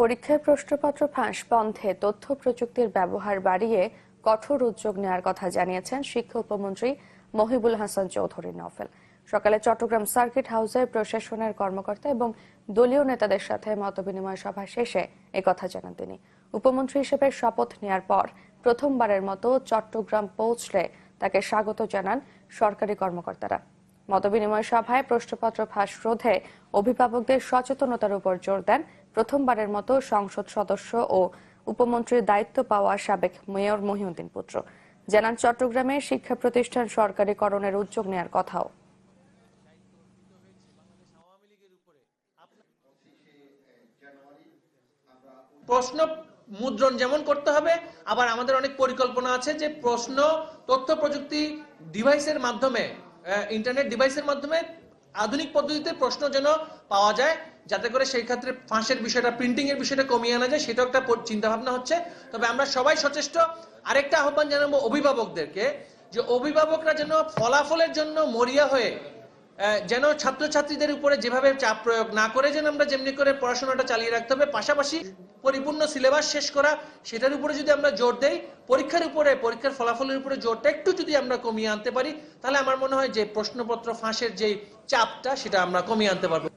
পরীক্ষায় প্রশ্নপত্র ফাঁস বন্ধে তথ্য প্রযুক্তির ব্যবহার বাড়িয়ে কঠোর উদ্যোগ নেওয়ার কথা জানিয়েছেন শিক্ষা উপমন্ত্রী মহিবুল হাসান চৌধুরী নফেল। সকালে চট্টগ্রাম সার্কিট হাউসে প্রশাসনের কর্মকর্তা এবং দলীয় নেতাদের সাথে মতবিনিময় সভা শেষে একথা জানান তিনি। উপমন্ত্রী হিসেবে শপথ নেয়ার পর প্রথমবারের মতো চট্টগ্রাম পৌঁছলে তাকে স্বাগত জানান সরকারি কর্মকর্তারা। মতবিনিময় সভায় প্রশ্নপত্র ফাঁস রোধে অভিভাবকদের সচেতনতার উপর জোর দেন প্রথমবারের মতো সংসদ সদস্য ও উপমন্ত্রীর দায়িত্ব পাওয়া সাবেক মেয়র মহিউদ্দিন পুত্র। জানান, চট্টগ্রামে শিক্ষা প্রতিষ্ঠান সরকারিকরণের উদ্যোগ নেওয়ার কথাও। প্রশ্ন মুদ্রণ যেমন করতে হবে, আবার আমাদের অনেক পরিকল্পনা আছে যে প্রশ্ন তথ্য প্রযুক্তি ডিভাইসের মাধ্যমে ইন্টারনেট ডিভাইসের মাধ্যমে আধুনিক পদ্ধতিতে প্রশ্ন যেন পাওয়া যায়। যাতে করে সেই ক্ষেত্রে ফাঁসের বিষয়টা প্রিন্টিং এর বিষয়টা কমিয়ে আনা যায়, সেটাও একটা চিন্তা ভাবনা হচ্ছে। তবে আমরা সবাই সচেষ্ট। আরেকটা আহ্বান জানাব অভিভাবকদেরকে, যে অভিভাবকরা যেন ফলাফলের জন্য মরিয়া হয়ে যেন ছাত্রছাত্রীদের উপরে যেভাবে চাপ প্রয়োগ না করে, যেন আমরা যেমনি করে পড়াশোনাটা চালিয়ে রাখতে হবে, পাশাপাশি পরিপূর্ণ সিলেবাস শেষ করা, সেটার উপরে যদি আমরা জোর দেই, পরীক্ষার উপরে, পরীক্ষার ফলাফলের উপরে জোরটা একটু যদি আমরা কমিয়ে আনতে পারি, তাহলে আমার মনে হয় যে প্রশ্নপত্র ফাঁসের যে চাপটা, সেটা আমরা কমিয়ে আনতে পারব।